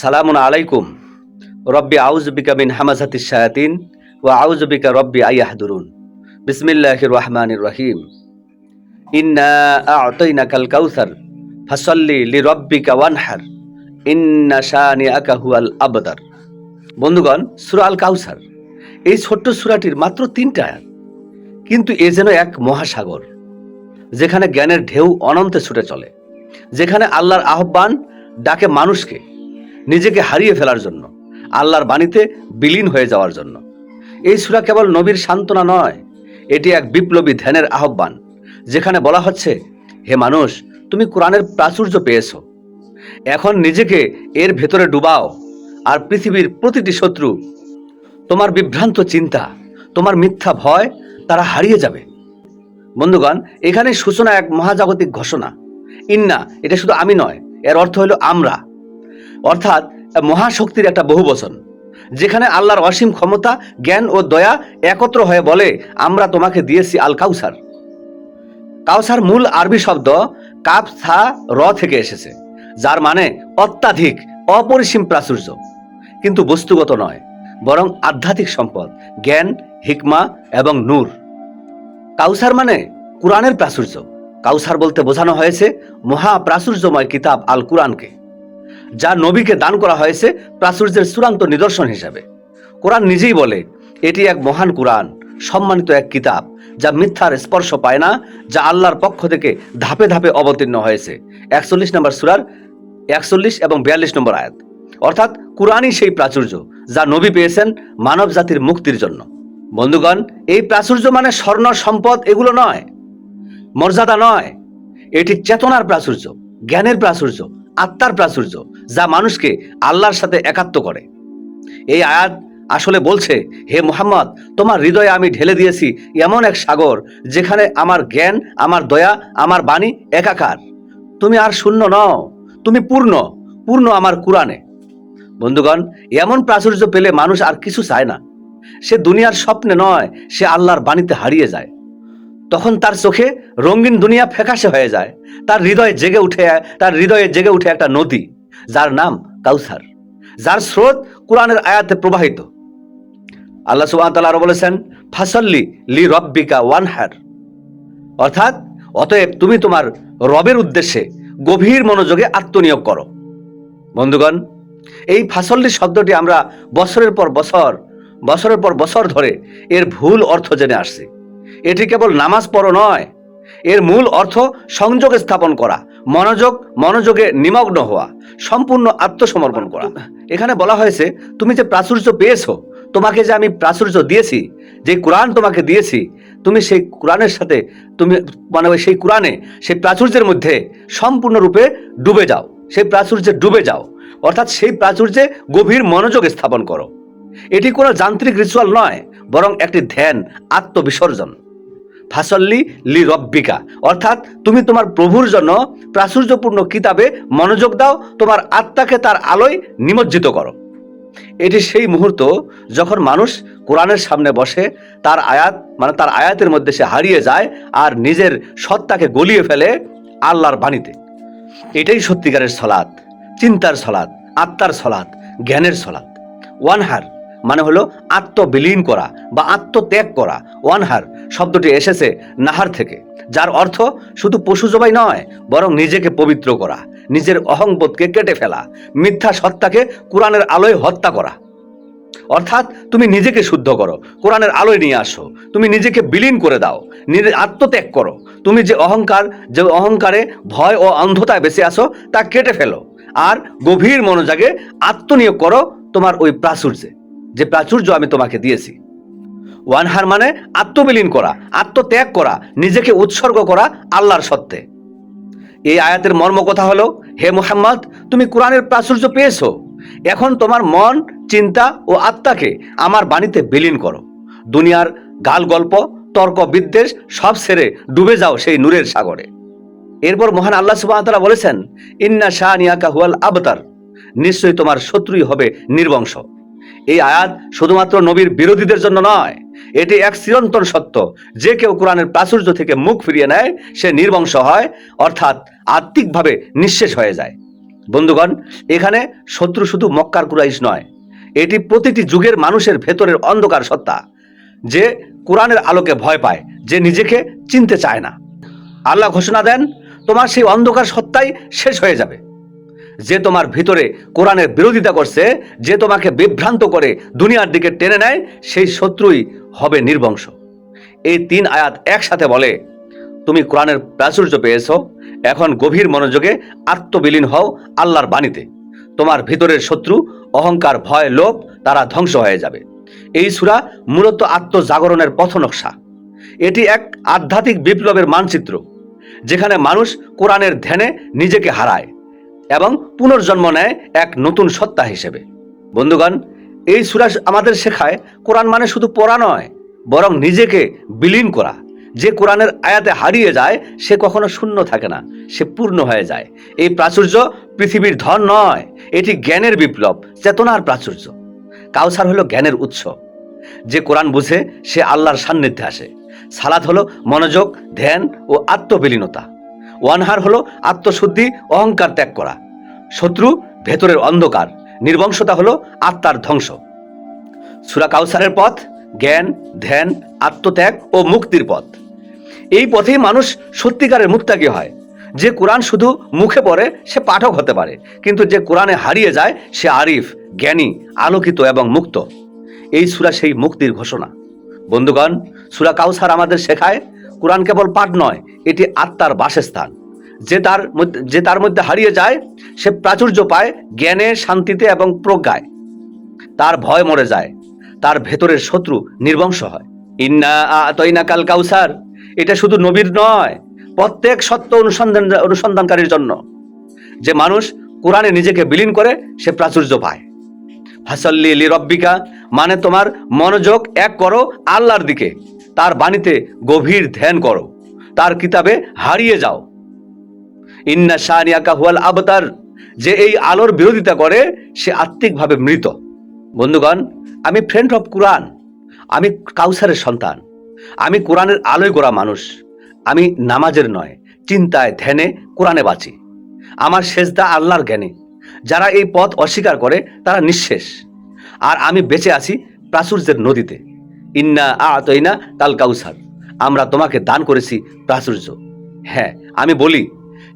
সালামুন আলাইকুম। রব্বি আউজবিকা মিন হামাজাতি শায়াতিন ও আউজবিকা রব্বি আয়াহদুরুন বিসমিল্লাহ রহমান রহিম। ইন্না আতইনাকাল কাউসার, ফাসল্লি লি রব্বিকা ওয়ানহার। ইন্না শানি আকা হুয়াল আবদার। বন্ধুগণ, সুরা আল কাউসার, এই ছোট্ট সুরাটির মাত্র তিনটা আয়াত। কিন্তু এ যেন এক মহাসাগর, যেখানে জ্ঞানের ঢেউ অনন্তে ছুটে চলে, যেখানে আল্লাহর আহ্বান ডাকে মানুষকে নিজেকে হারিয়ে ফেলার জন্য, আল্লাহর বাণীতে বিলীন হয়ে যাওয়ার জন্য। এই সুরা কেবল নবীর সান্ত্বনা নয়, এটি এক বিপ্লবী ধ্যানের আহ্বান, যেখানে বলা হচ্ছে, হে মানুষ, তুমি কোরআনের প্রাচুর্য পেয়েছ। এখন নিজেকে এর ভেতরে ডুবাও, আর পৃথিবীর প্রতিটি শত্রু, তোমার বিভ্রান্ত চিন্তা, তোমার মিথ্যা ভয়, তারা হারিয়ে যাবে। বন্ধুগণ এখানে সূচনা এক মহাজাগতিক ঘোষণা। ইন্না, এটা শুধু আমি নয়, এর অর্থ হলো আমরা। অর্থাৎ মহাশক্তির একটা বহু বচন যেখানে আল্লাহর অসীম ক্ষমতা, জ্ঞান ও দয়া একত্র হয়ে বলে, আমরা তোমাকে দিয়েছি আল কাউসার কাউসার মূল আরবি শব্দ কাপ থা র থেকে এসেছে, যার মানে অত্যাধিক, অপরিসীম প্রাচুর্য। কিন্তু বস্তুগত নয়, বরং আধ্যাত্মিক সম্পদ, জ্ঞান, হিকমা এবং নূর। কাউসার মানে কোরআনের প্রাচুর্য। কাউসার বলতে বোঝানো হয়েছে মহা প্রাচুর্যময় কিতাব আল কোরআনকে যা নবীকে দান করা হয়েছে প্রাচুর্যের চূড়ান্ত নিদর্শন হিসাবে। কোরআন নিজেই বলে, এটি এক মহান কোরআন, সম্মানিত এক কিতাব, যা মিথ্যার স্পর্শ পায় না, যা আল্লাহর পক্ষ থেকে ধাপে ধাপে অবতীর্ণ হয়েছে। একচল্লিশ নম্বর সুরার একচল্লিশ এবং বিয়াল্লিশ নম্বর আয়াত। অর্থাৎ কোরআনই সেই প্রাচুর্য, যা নবী পেয়েছেন মানব জাতির মুক্তির জন্য। বন্ধুগণ, এই প্রাচুর্য মানে স্বর্ণ, সম্পদ এগুলো নয়, মর্যাদা নয়। এটি চেতনার প্রাচুর্য, জ্ঞানের প্রাচুর্য, আত্মার প্রাচুর্য যা মানুষকে আল্লাহর সাথে একাত্ম করে। এই আয়াত আসলে বলছে, হে মোহাম্মদ, তোমার হৃদয়ে আমি ঢেলে দিয়েছি এমন এক সাগর যেখানে আমার জ্ঞান, আমার দয়া, আমার বাণী একাকার। তুমি আর শূন্য নও, তুমি পূর্ণ পূর্ণ আমার কোরআনে। বন্ধুগণ, এমন প্রাচুর্য পেলে মানুষ আর কিছু চায় না। সে দুনিয়ার স্বপ্নে নয়, সে আল্লাহর বাণীতে হারিয়ে যায়। তখন তার চোখে রঙিন দুনিয়া ফ্যাকাশে হয়ে যায়, তার হৃদয়ে জেগে উঠে, তার হৃদয়ে জেগে উঠে একটা নদী। যার নাম কাউসার, যার স্রোত কোরআনের আয়াতে প্রবাহিত। আল্লাহ সুবাহ তালা আরও বলেছেন, ফাসল্লি লি রব্বিকা ওয়ান হ্যার অর্থাৎ, অতএব তুমি তোমার রবের উদ্দেশ্যে গভীর মনোযোগে আত্মনিয়োগ করো। বন্ধুগণ, এই ফাসল্লি শব্দটি আমরা বছরের পর বছর, বছরের পর বছর ধরে এর ভুল অর্থ জেনে আসছি। এটি কেবল নামাজ পড়ো নয়, এর মূল অর্থ সংযোগ স্থাপন করা মনোযোগ মনোযোগে নিমগ্ন হওয়া সম্পূর্ণ আত্মসমর্পণ করা। এখানে বলা হয়েছে তুমি যে প্রাচুর্য পেয়েছ তোমাকে যে আমি প্রাচুর্য দিয়েছি যে কোরআন তোমাকে দিয়েছি তুমি সেই কোরআনের সাথে তুমি মানে ওই সেই কোরআনে সেই প্রাচুর্যের মধ্যে সম্পূর্ণরূপে ডুবে যাও। সেই প্রাচুর্যে ডুবে যাও। অর্থাৎ সেই প্রাচুর্যে গভীর মনোযোগ স্থাপন করো। এটি কোনো যান্ত্রিক রিচুয়াল নয় বরং একটি ধ্যান আত্মবিসর্জন। ফাসল্লি লি রব্বিকা। অর্থাৎ তুমি তোমার প্রভুর জন্য প্রাচুর্যপূর্ণ কিতাবে মনোযোগ দাও, তোমার আত্মাকে তার আলোয় নিমজ্জিত করো। এটি সেই মুহূর্ত যখন মানুষ কোরআনের সামনে বসে, তার আয়াত মানে তার আয়াতের মধ্যে সে হারিয়ে যায় আর নিজের সত্তাকে গলিয়ে ফেলে আল্লাহর বাণীতে। এটাই সত্যিকারের সলাৎ, চিন্তার সলাৎ, আত্মার সলাৎ, জ্ঞানের সলাৎ। ওয়ানহার মানে হলো আত্মবিলীন করা বা আত্মত্যাগ করা। ওয়ানহার শব্দটি এসেছে নাহার থেকে, যার অর্থ শুধু পশু জবাই নয়, বরং নিজেকে পবিত্র করা, নিজের অহংবোধকে কেটে ফেলা, মিথ্যা সত্তাকে কোরআনের আলোয় হত্যা করা। অর্থাৎ তুমি নিজেকে শুদ্ধ করো, কোরআনের আলোয় নিয়ে আসো, তুমি নিজেকে বিলীন করে দাও নিজে আত্মত্যাগ করো। তুমি যে অহংকার, যে অহংকারে ভয় ও অন্ধতায় বেঁচে আসো তা কেটে ফেলো, আর গভীর মনোজাগে আত্মনিয়োগ করো তোমার ওই প্রাচুর্যে, যে প্রাচুর্য আমি তোমাকে দিয়েছি। ওয়ানহার মানে আত্মবিলীন করা, আত্মত্যাগ করা, নিজেকে উৎসর্গ করা আল্লাহর সত্ত্বে। এই আয়াতের মর্ম কথা হলো, হে মোহাম্মদ, তুমি কোরআনের প্রাচুর্য পেয়েছ। এখন তোমার মন, চিন্তা ও আত্মাকে আমার বাণীতে বিলীন করো। দুনিয়ার গাল গল্প তর্ক, বিদ্বেষ সব সেরে ডুবে যাও সেই নূরের সাগরে। এরপর মহান আল্লাহ সুবাহ তাআলা বলেছেন, ইন্না শাহ নিয়াকা হুয়াল আবতার। নিশ্চয়ই তোমার শত্রুই হবে নির্বংশ। এই আয়াত শুধুমাত্র নবীর বিরোধীদের জন্য নয়, এটি এক চিরন্তন সত্য। যে কেউ কোরআনের প্রাচুর্য থেকে মুখ ফিরিয়ে নেয়, সে নির্বংশ হয়, অর্থাৎ আত্মিকভাবে নিঃশেষ হয়ে যায়। বন্ধুগণ, এখানে শত্রু শুধু মক্কার কুরাইশ নয়, এটি প্রতিটি যুগের মানুষের ভেতরের অন্ধকার সত্তা, যে কোরআনের আলোকে ভয় পায়, যে নিজেকে চিনতে চায় না। আল্লাহ ঘোষণা দেন, তোমার সেই অন্ধকার সত্তাই শেষ হয়ে যাবে। যে তোমার ভিতরে কোরআনের বিরোধিতা করছে, যে তোমাকে বিভ্রান্ত করে দুনিয়ার দিকে টেনে নেয়, সেই শত্রুই হবে নির্বংশ। এই তিন আয়াত একসাথে বলে, তুমি কোরআনের প্রাচুর্য পেয়েছ, এখন গভীর মনোযোগে আত্মবিলীন হও আল্লাহর বাণীতে। তোমার ভিতরের শত্রু, অহংকার, ভয়, লোভ, তারা ধ্বংস হয়ে যাবে। এই সুরা মূলত আত্মজাগরণের পথনকশা এটি এক আধ্যাত্মিক বিপ্লবের মানচিত্র, যেখানে মানুষ কোরআনের ধ্যানে নিজেকে হারায়। এবং পুনর্জন্ম নেয় এক নতুন সত্তা হিসেবে। বন্ধুগণ, এই সুরাস আমাদের শেখায় কোরআন মানে শুধু পড়া নয়, বরং নিজেকে বিলীন করা। যে কোরআনের আয়াতে হারিয়ে যায়, সে কখনো শূন্য থাকে না, সে পূর্ণ হয়ে যায়। এই প্রাচুর্য পৃথিবীর ধন নয়, এটি জ্ঞানের বিপ্লব, চেতনার প্রাচুর্য। কাউসার হলো জ্ঞানের উৎস। যে কোরআন বুঝে, সে আল্লাহর সান্নিধ্যে আসে। সালাদ হলো মনোযোগ, ধ্যান ও আত্মবিলীনতা। ওয়ানহার হলো, আত্মশুদ্ধি, অহংকার ত্যাগ করা। শত্রু, ভেতরের অন্ধকার। নির্বংশতা হলো, আত্মার ধ্বংস। সুরা কাউসারের পথ, জ্ঞান, ধ্যান, আত্মত্যাগ ও মুক্তির পথ। এই পথেই মানুষ সত্যিকারের মুক্তাকি হয়। যে কোরআন শুধু মুখে পড়ে, সে পাঠক হতে পারে। কিন্তু যে কোরআনে হারিয়ে যায়, সে আরিফ, জ্ঞানী, আলোকিত এবং মুক্ত। এই সুরা সেই মুক্তির ঘোষণা। বন্ধুগণ, সুরা কাউসার আমাদের শেখায় কোরআন কেবল পাঠ নয়, এটি আত্মার বাসস্থান। যে তার যে তার মধ্যে হারিয়ে যায়, সে প্রাচুর্য পায় জ্ঞানে, শান্তিতে এবং প্রজ্ঞায়। তার ভয় মরে যায়, তার ভেতরের শত্রু নির্বংশ হয়। ইন্না আতইনা কাল কাউসার, এটা শুধু নবীর নয়, প্রত্যেক সত্য অনুসন্ধান, অনুসন্ধানকারীর জন্য। যে মানুষ কোরআনে নিজেকে বিলীন করে, সে প্রাচুর্য পায়। ফাসল্লি লি রব্বিকা মানে তোমার মনোযোগ এক করো আল্লাহর দিকে। তার বাণীতে গভীর ধ্যান করো। তার কিতাবে হারিয়ে যাও। ইন্না শানিয়াকা হুয়াল আবতার, যে এই আলোর বিরোধিতা করে, সে আত্মিকভাবে মৃত। বন্ধুগণ, আমি ফ্রেন্ড অফ কোরআন আমি কাউসারের সন্তান, আমি কোরআনের আলোয় গোড়া মানুষ, আমি নামাজের নয়, চিন্তায় ধ্যানে কোরআনে বাঁচি। আমার শেষদা আল্লাহর জ্ঞানে, যারা এই পথ অস্বীকার করে, তারা নিঃশেষ। আর আমি বেঁচে আছি প্রাচুর্যের নদীতে। ইন্না আতইনা কাল কাউসার। আমরা তোমাকে দান করেছি প্রাচুর্য। হ্যাঁ আমি বলি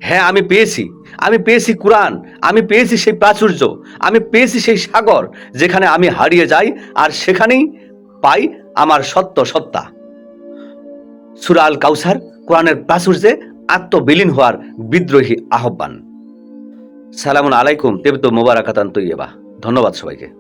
হ্যাঁ আমি পেয়েছি। আমি পেয়েছি কোরআন, আমি পেয়েছি সেই প্রাচুর্য, আমি পেয়েছি সেই সাগর, যেখানে আমি হারিয়ে যাই আর সেখানেই পাই আমার সত্য সত্তা। সুরা আল কাউসার কোরআনের প্রাচুর্যে আত্মবিলীন হওয়ার বিদ্রোহী আহ্বান। সালামুন আলাইকুম, তেবতো মোবারকাতান তৈয়বা। ধন্যবাদ সবাইকে।